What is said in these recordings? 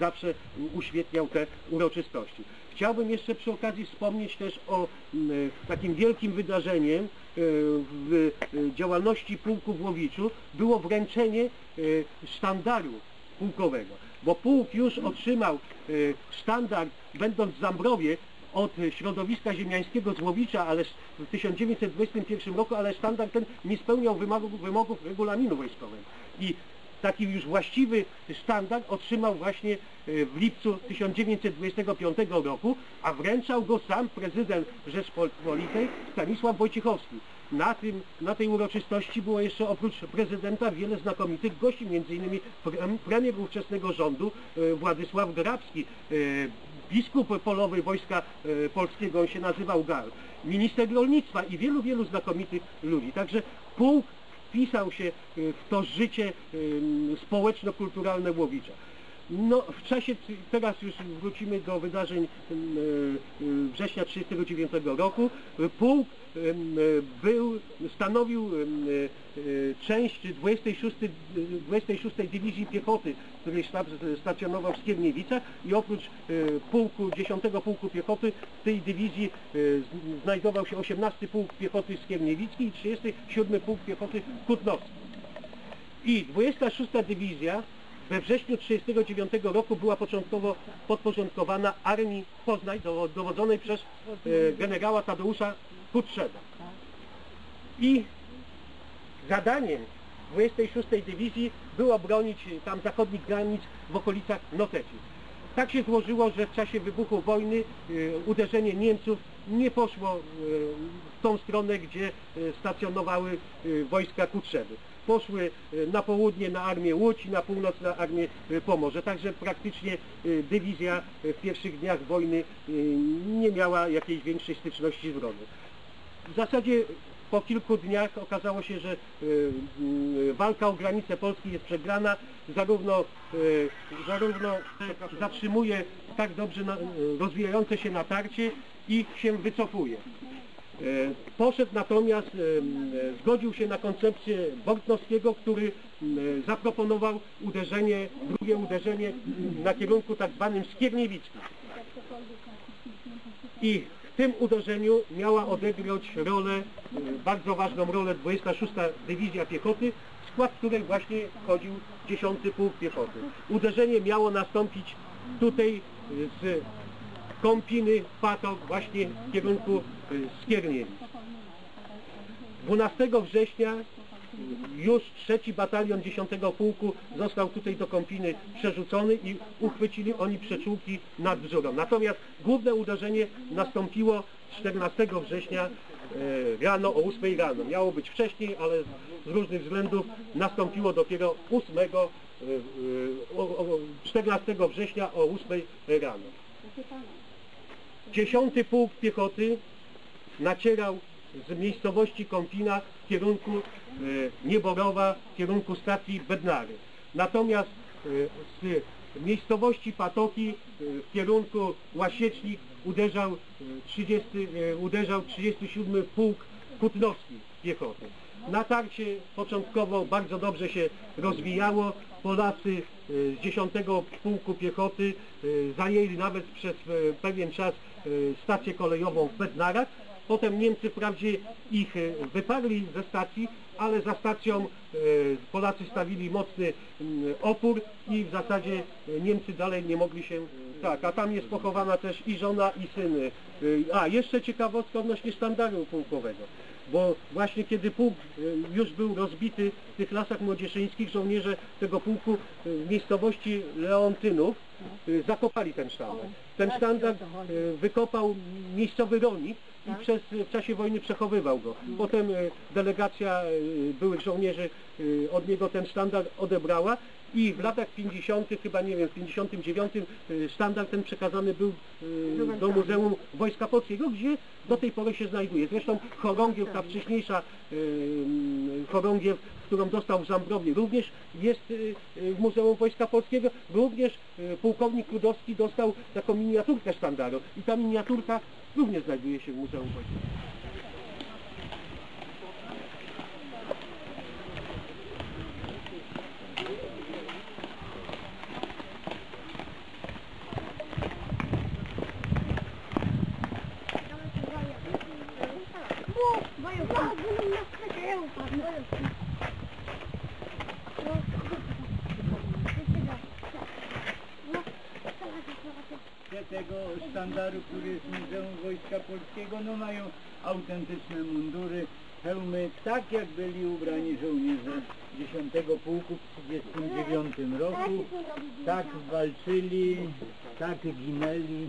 zawsze uświetniał te uroczystości. Chciałbym jeszcze przy okazji wspomnieć też o mm, takim wielkim wydarzeniem e, w e, działalności pułku w Łowiczu było wręczenie e, sztandaru pułkowego, bo pułk już otrzymał e, sztandar będąc w Zambrowie od środowiska ziemiańskiego z Łowicza, ale w 1921 roku, ale sztandar ten nie spełniał wymogów, wymogów regulaminu wojskowego. I taki już właściwy sztandar otrzymał właśnie e, w lipcu 1925 roku, a wręczał go sam prezydent Rzeczpospolitej Stanisław Wojciechowski. Na, tym, na tej uroczystości było jeszcze oprócz prezydenta wiele znakomitych gości, m.in. pre- premier ówczesnego rządu e, Władysław Grabski, e, biskup polowy Wojska Polskiego, on się nazywał Gal, minister rolnictwa i wielu, wielu znakomitych ludzi. Także pułk wpisał się e, w to życie em, społeczno-kulturalne Łowicza. No, w czasie, teraz już wrócimy do wydarzeń e, września 1939 roku. Pułk był, stanowił część 26, e, 26 Dywizji Piechoty, której stacjonował w Skierniewicach i oprócz e, pułku, 10 Pułku Piechoty w tej dywizji z- znajdował się 18 Pułk Piechoty Skierniewicki i 37 Pułk Piechoty Kutnowski. I 26 Dywizja we wrześniu 1939 roku była początkowo podporządkowana Armii Poznań, dowo- dowodzonej przez e, generała Tadeusza Kutrzeba. I zadaniem 26 Dywizji było bronić e, tam zachodnich granic w okolicach Noteci. Tak się złożyło, że w czasie wybuchu wojny e, uderzenie Niemców nie poszło e, w tą stronę, gdzie stacjonowały wojska Kutrzeby. Poszły na południe na armię Łódź i na północ na armię Pomorze. Także praktycznie dywizja w pierwszych dniach wojny nie miała jakiejś większej styczności z wrogiem. W zasadzie po kilku dniach okazało się, że y, y, walka o granicę Polski jest przegrana, zarówno, y, zarówno zatrzymuje tak dobrze rozwijające się natarcie i się wycofuje. Poszedł natomiast, zgodził się na koncepcję Bortnowskiego, który zaproponował uderzenie, drugie uderzenie na kierunku tak zwanym Skierniewickim. I w tym uderzeniu miała odegrać rolę, bardzo ważną rolę 26 Dywizja Piechoty, w skład której właśnie wchodził 10 Pułk Piechoty. Uderzenie miało nastąpić tutaj z Kąpiny, Patok, właśnie w kierunku e, Skierniewic. 12 września już trzeci batalion 10 pułku został tutaj do Kąpiny przerzucony i uchwycili oni przeczułki nad Bzurą. Natomiast główne uderzenie nastąpiło 14 września rano o 8 rano. Miało być wcześniej, ale z różnych względów nastąpiło dopiero 8, e, e, o, o, 14 września o 8 rano. 10 pułk piechoty nacierał z miejscowości Kąpina w kierunku e, Nieborowa, w kierunku stacji Bednary. Natomiast e, z miejscowości Patoki e, w kierunku Łasiecznik uderzał, e, 30, e, uderzał 37 Pułk Kutnowski piechoty. Natarcie początkowo bardzo dobrze się rozwijało. Polacy z 10 Pułku Piechoty zajęli nawet przez pewien czas stację kolejową w Bednarach. Potem Niemcy wprawdzie ich e, wyparli ze stacji, ale za stacją e, Polacy stawili mocny mm, opór i w zasadzie e, Niemcy dalej nie mogli się... Tak, a tam jest pochowana też i żona i syn. E, A, jeszcze ciekawostka odnośnie sztandaru pułkowego bo właśnie kiedy pułk e, już był rozbity w tych lasach młodzieżyńskich, żołnierze tego pułku e, w miejscowości Leontynów zakopali ten sztandar. Ten sztandar wykopał miejscowy rolnik i przez, w czasie wojny przechowywał go. Potem e, delegacja byłych żołnierzy od niego ten sztandar odebrała i w latach 50., chyba nie wiem, w 59 e, sztandar ten przekazany był e, do Muzeum Wojska Polskiego, gdzie do tej pory się znajduje. Zresztą chorągiew, ta wcześniejsza e, chorągiew, którą dostał w Zambrowie, również jest w Muzeum Wojska Polskiego. Również pułkownik Krudowski dostał taką miniaturkę sztandaru i ta miniaturka również znajduje się w Muzeum Wojska. Tego sztandaru, który jest Muzeum Wojska Polskiego, no mają autentyczne mundury, hełmy, tak jak byli ubrani żołnierze 10 Pułku w 1939 roku, tak walczyli, tak ginęli.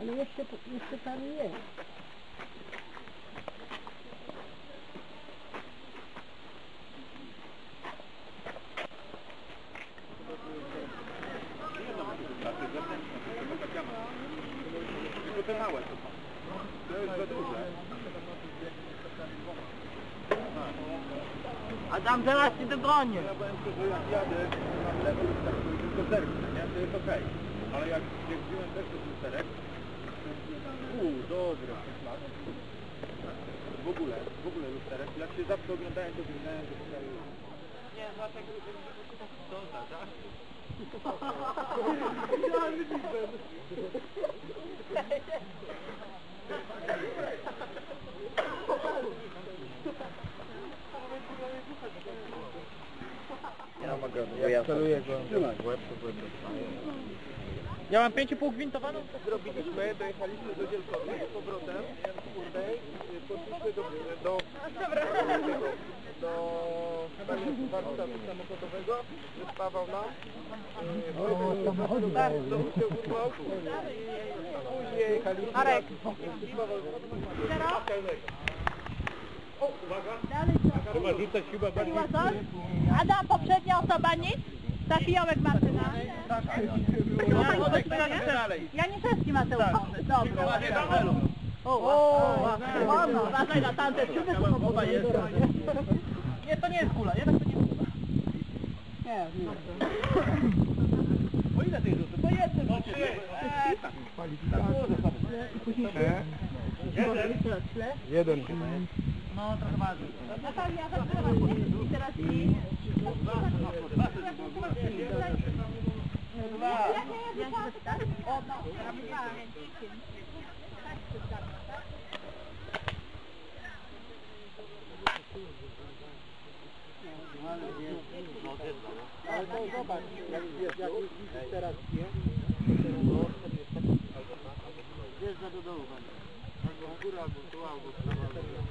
Ale jeszcze, jeszcze tam jest. Te małe to są. To jest za duże. Adam, zaraz cię dogonię. Ja powiem szczerze, jak jadę, mam lewo już tak tylko zerknę, nie? To jest okej. Ale jak, wziąłem też ten lusterek, uuu, dobra. W ogóle, w ogóle lusterek. Jak się zawsze oglądałem, to wyglądałem, że tutaj... Nie, dlatego, że to tak? Ja celuję go. Ja mam 5,5 gwintowaną. Zrobiliśmy, dojechaliśmy do Dzielkowy z powrotem, kurde, y, poszliśmy do, do, do chyba nie, warsztatu samochodowego, wyspawał nam, yy, tak, to się urwał i później jechaliśmy Marek. O, uwaga, chyba rzucać chyba bardziej... Adam, poprzednia osoba nic? Za fiołek Martyna. Janiszewski Mateusz. Dobra. O, o, o, uważaj na tamte szyby, chyba jest. Nie, to nie jest kula, jednak to nie jest kula. Nie, nie. Po ile tych rzutów? Po jednym rzucie. Jeden chyba jest. No, trochę bardziej. Natalia, nie? I teraz i... O, no, Ale to zobacz, jak, jak, jak widzisz teraz nie? Zjeżdża do dołu, panie. Albo w górę, albo tu, albo w prawo, albo w lewo.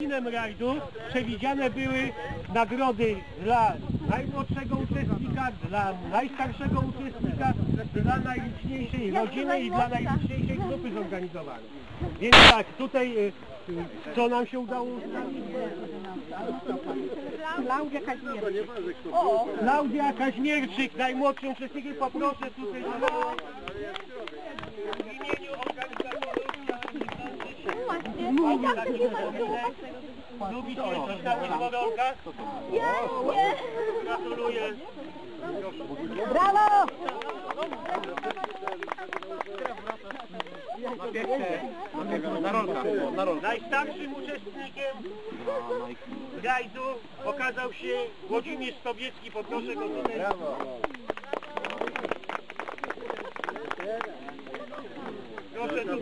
Inem rajdu przewidziane były nagrody dla najmłodszego uczestnika, dla najstarszego uczestnika, dla najliczniejszej rodziny i dla najliczniejszej grupy zorganizowanej. Więc tak, tutaj y, y, co nam się udało ustalić? Klaudia Kazimierz. Klaudia Kaźmierczyk, najmłodszy uczestnik i poproszę tutaj na w imieniu organizatorów Lubicie coś takiego Rolka? Ja nie. Gratuluję. Brawo! Najstarszym uczestnikiem rajdu okazał się Włodzimierz Sowiecki. Poproszę go tutaj. Proszę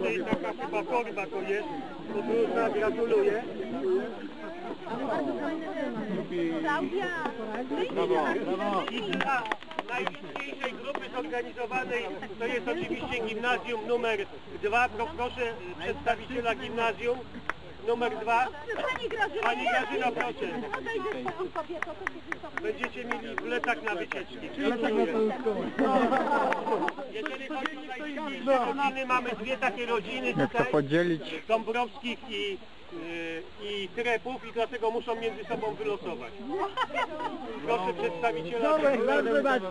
tutaj taka chyba korba to jest. Podróżna, gratuluję. Klaudia. Dla najliczniejszej grupy zorganizowanej to jest oczywiście gimnazjum numer 2. Proszę przedstawiciela gimnazjum numer 2. Pani Grażyna. Pani Grażyna, proszę. Będziecie mieli plecak na wycieczki. Jeżeli chodzi o najliczniejsze rodziny, mamy dwie takie rodziny tutaj. podzielić? Dąbrowskich i, i Trepów i dlatego muszą między sobą wylosować. Proszę przedstawiciela... Tomek, bardzo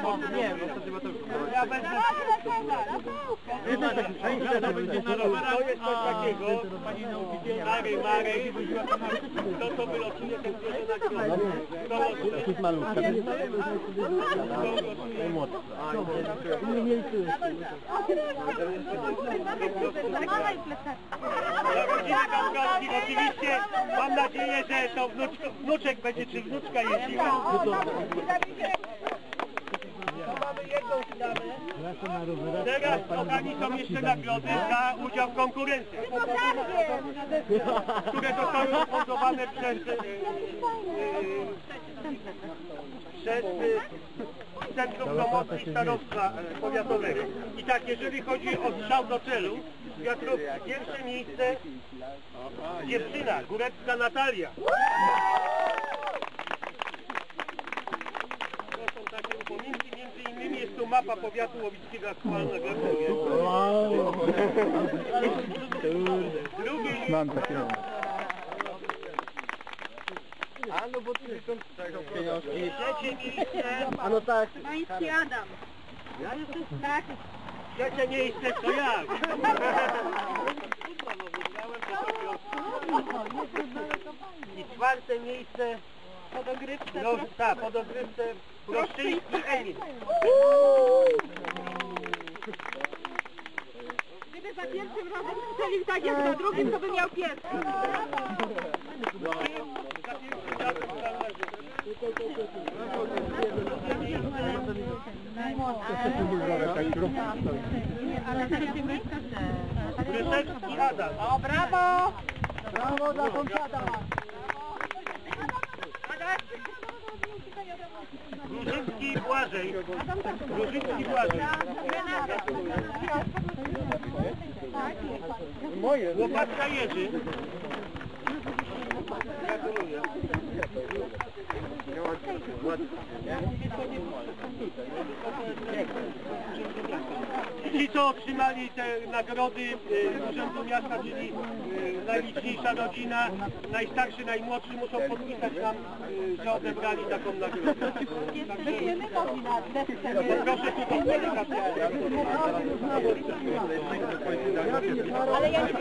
sposób? Nie, no to chyba to Ja będę... To będzie na rowerach, to jest coś takiego. Marek, Marek, to co wylosuje, ten bierze nagrodę. To oczywiście mam nadzieję, że to wnuczko, wnuczek będzie czy wnuczka jeździła. Teraz kochani są jeszcze nagrody za udział w konkurencji, które zostały sponsowane przez, e, e, przez e, Promocji Starostwa e, Powiatowego. I tak, jeżeli chodzi o strzał do celu, wiatrówki, pierwsze miejsce dziewczyna, Górecka Natalia. To są takie upominki, między innymi jest tu mapa powiatu łowickiego aktualnego. Mam takie. A no bo ty są pieniążki. Trzecie miejsce, A no tak. Pański Adam. Tak. trzecie miejsce to ja. I czwarte miejsce Po dogrywce. no, tak, po dogrywce Proszczyński Emil. Gdyby za pierwszym razem strzelił tak jak za drugim, to by miał pierwszy. Za pierwszym razem należy. Gryszewski Adam. O, brawo! Brawo dla sąsiada. Grużycki Błażej. Grużycki Błażej. Moje. Łopatka Jerzy. Gratuluję. Ci, co otrzymali te nagrody y, Urzędu Miasta, czyli y, najliczniejsza rodzina, najstarszy, najmłodszy, muszą podpisać nam, y, że odebrali taką nagrodę. Proszę delikatnie. Ale ja nie